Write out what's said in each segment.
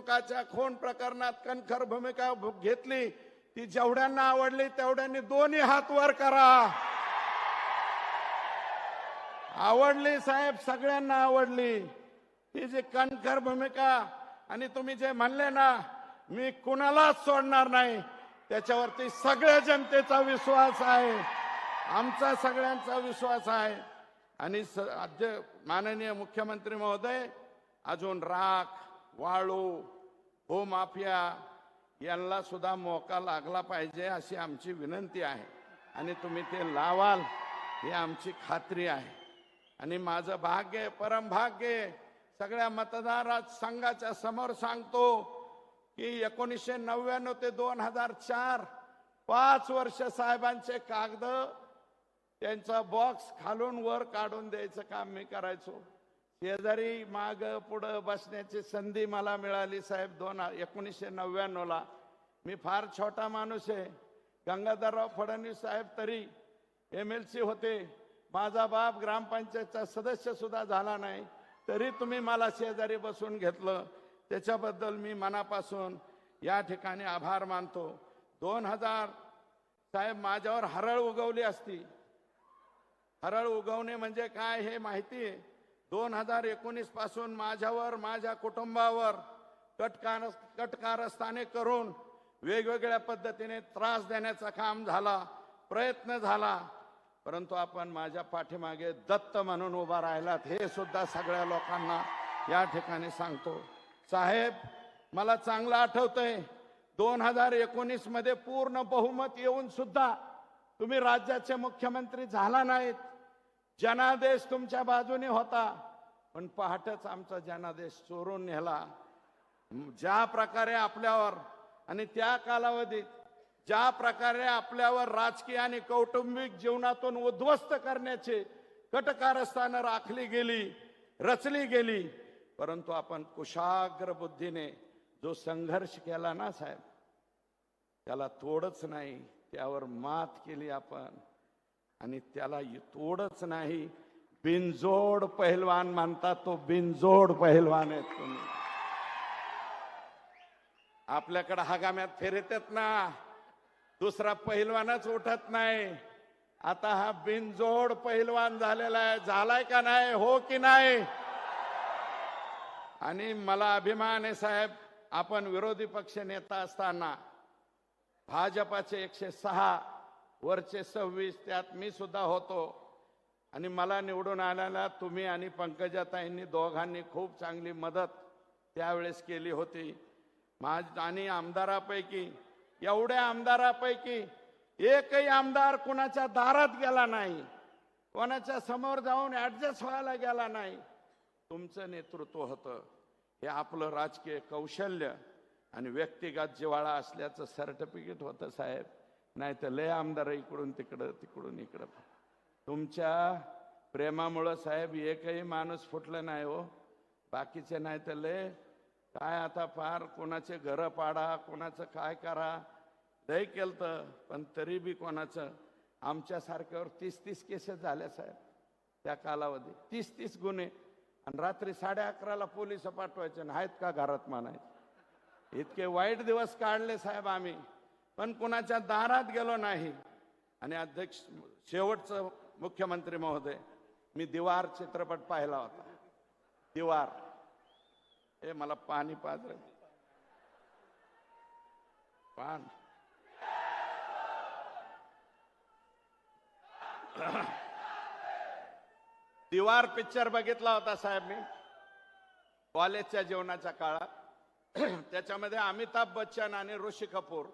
देशमुखाच्या खून प्रकरणात कणखर भूमिका घेतली. ती जेवढ्यांना आवडली तेवढ्यांनी दोन्ही हात वर करा. आवडली साहेब सगळ्यांना आवडली. ती जी कणखर भूमिका आणि तुम्ही जे म्हणले ना मी कुणालाच सोडणार नाही. त्याच्यावरती सगळ्या जनतेचा विश्वास आहे. आमचा सगळ्यांचा विश्वास आहे. आणि माननीय मुख्यमंत्री महोदय अजून राख वाळू भूमाफिया यांना सुद्धा मोका लागला पाहिजे अशी आमची विनंती आहे. आणि तुम्ही ते लावाल ही आमची खात्री आहे. आणि माझं भाग्य परम भाग्य सगळ्या मतदार संघाच्या समोर सांगतो की एकोणीसशे नव्याण्णव ते दोन हजार चार पाच वर्ष साहेबांचे कागद त्यांचा बॉक्स खालून वर काढून द्यायचं काम मी करायचो. शेजारी माग पुढं बसण्याची संधी मला मिळाली साहेब दोन एकोणीसशे नव्याण्णवला. मी फार छोटा माणूस आहे. गंगाधरराव फडणवीस साहेब तरी एम एल सी होते. माझा बाप ग्रामपंचायतचा सदस्य सुद्धा झाला नाही. तरी तुम्ही मला शेजारी बसून घेतलं. त्याच्याबद्दल मी मनापासून या ठिकाणी आभार मानतो. दोन हजार साहेब माझ्यावर हरळ उगवली असती. हरळ उगवणे म्हणजे काय हे माहिती आहे? दोन हजार एकोणीसपासून माझ्यावर माझ्या कुटुंबावर कटकार कटकारस्थाने करून वेगवेगळ्या पद्धतीने त्रास देण्याचा काम झाला प्रयत्न झाला. परंतु आपण माझ्या पाठीमागे दत्त म्हणून उभा राहिलात हे सुद्धा सगळ्या लोकांना या ठिकाणी सांगतो. साहेब मला चांगलं आठवतंय दोन हजार एकोणीसमध्ये पूर्ण बहुमत येऊन सुद्धा तुम्ही राज्याचे मुख्यमंत्री झाला नाहीत. जनादेश तुमच्या बाजूने होता पण पहाटच आमचा जनादेश चोरून नेला. ज्या प्रकारे आपल्यावर आणि त्या कालावधीत ज्या प्रकारे आपल्यावर राजकीय आणि कौटुंबिक जीवनातून उद्ध्वस्त करण्याचे कटकारस्थानं राखली गेली रचली गेली परंतु आपण कुशाग्र बुद्धीने जो संघर्ष केला ना साहेब त्याला तोडच नाही त्यावर मात केली आपण. आणि त्याला तोडच नाही. बिनजोड पहिलवान मानतात तो बिनजोड पहिलवान आहेत तुम्ही. आपल्याकडे हगाम्यात फिरतात ना. दुसरा पहिलवानच उठत नाही. आता हा बिनजोड पहिलवान झालेला आहे. झालाय का नाही? हो की नाही? आणि मला अभिमान आहे साहेब आपण विरोधी पक्ष नेता असताना भाजपाचे एकशे सहा वरचे सव्वीस त्यात मी सुद्धा होतो. आणि मला निवडून आल्याला तुम्ही आणि पंकजाताईंनी दोघांनी खूप चांगली मदत त्यावेळेस केली होती. माझ आणि आमदारापैकी एवढ्या आमदारापैकी एकही आमदार कुणाच्या दारात गेला नाही. कोणाच्या समोर जाऊन ऍडजस्ट व्हायला गेला नाही. तुमचं नेतृत्व होतं. हे आपलं राजकीय कौशल्य आणि व्यक्तिगत जिव्हाळा असल्याचं सर्टिफिकेट होतं साहेब. नाही तर लय आमदार इकडून तिकडं तिकडून इकडं. तुमच्या प्रेमामुळं साहेब एकही माणूस फुटलं नाही हो. बाकीचे नाही तर लय काय आता फार कोणाचे घरं पाडा कोणाचं काय करा. लय केलं पण तरी बी कोणाचं. आमच्यासारख्यावर तीस तीस केसेस झाल्या साहेब त्या कालावधी तीस तीस गुन्हे. आणि रात्री साडे अकराला पोलीस पाठवायचे आणि आहेत का घरात म्हणायचे. इतके वाईट दिवस काढले साहेब आम्ही. पण कुणाच्या दारात गेलो नाही. आणि अध्यक्ष शेवटचं मुख्यमंत्री महोदय मी दिवार चित्रपट पाहिला होता. दिवार. हे मला पाणी पाजर पान. दिवार पिक्चर बघितला होता साहेब मी. कॉलेजच्या जीवनाच्या काळात. त्याच्यामध्ये अमिताभ बच्चन आणि ऋषी कपूर.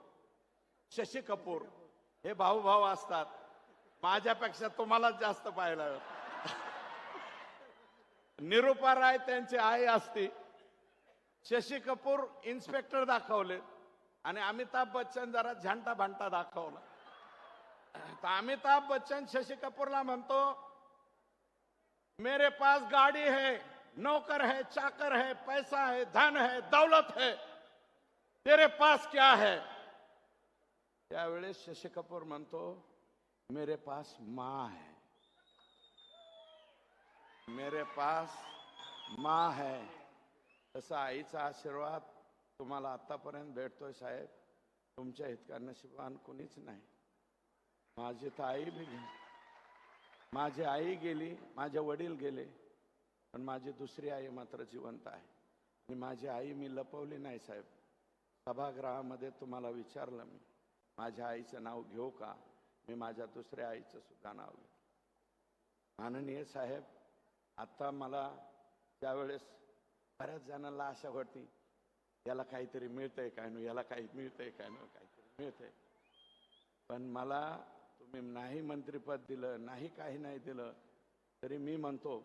शशी कपूर हे भाऊ भाऊ असतात. माझ्यापेक्षा तुम्हाला जास्त पाहायला निरुपा राय त्यांची आई असती. शशी कपूर इन्स्पेक्टर दाखवले. आणि अमिताभ बच्चन जरा झांटा भांटा दाखवला. तर अमिताभ बच्चन शशी कपूरला म्हणतो मेरे पास गाड़ी है नौकर है चाकर है पैसा है धन है दौलत है. तेरे पास क्या है? त्यावेळेस शशी कपूर म्हणतो मेरे पास माँ है. मेरे पास माँ है. तसा आईचा आशीर्वाद तुम्हाला आतापर्यंत भेटतोय साहेब. तुमच्या इतका नशिबान कुणीच नाही. माझी तर आई बी गेली. माझी आई गेली माझे वडील गेले पण माझी दुसरी आई मात्र जिवंत आहे. आणि माझी आई मी लपवली नाही साहेब. सभागृहामध्ये तुम्हाला विचारलं मी. माझ्या आईचं नाव घेऊ का? मी माझ्या दुसऱ्या आईचं सुद्धा नाव घेऊ. माननीय साहेब आता मला त्यावेळेस बऱ्याच जणांना आशा होती याला काहीतरी मिळतंय काय नु याला काही मिळतंय काय नो काहीतरी मिळतंय. पण मला तुम्ही नाही मंत्रिपद दिलं नाही काही नाही दिलं तरी मी म्हणतो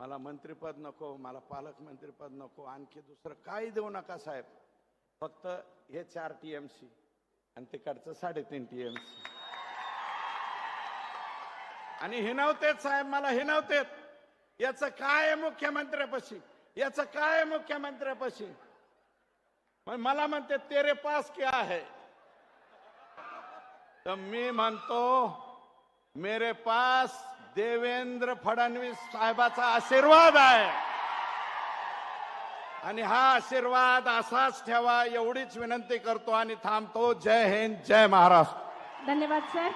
मला मंत्रिपद नको मला पालकमंत्रीपद नको आणखी दुसरं काही देऊ नका साहेब. फक्त हे चार टी एम सी आणि तिकडचं साडेतीन टी एम आणि हिनवतेत साहेब मला हिनवतेत याचं काय मुख्यमंत्र्यापाशी? याचं काय मुख्यमंत्र्यापाशी? मग मला म्हणते तेरे पास क्या है? तर मी म्हणतो मेरे पास देवेंद्र फडणवीस साहेबाचा आशीर्वाद आहे. आणि हा आशीर्वाद असाच ठेवा एवढीच विनंती करतो आणि थांबतो. जय हिंद जय महाराष्ट्र. धन्यवाद सर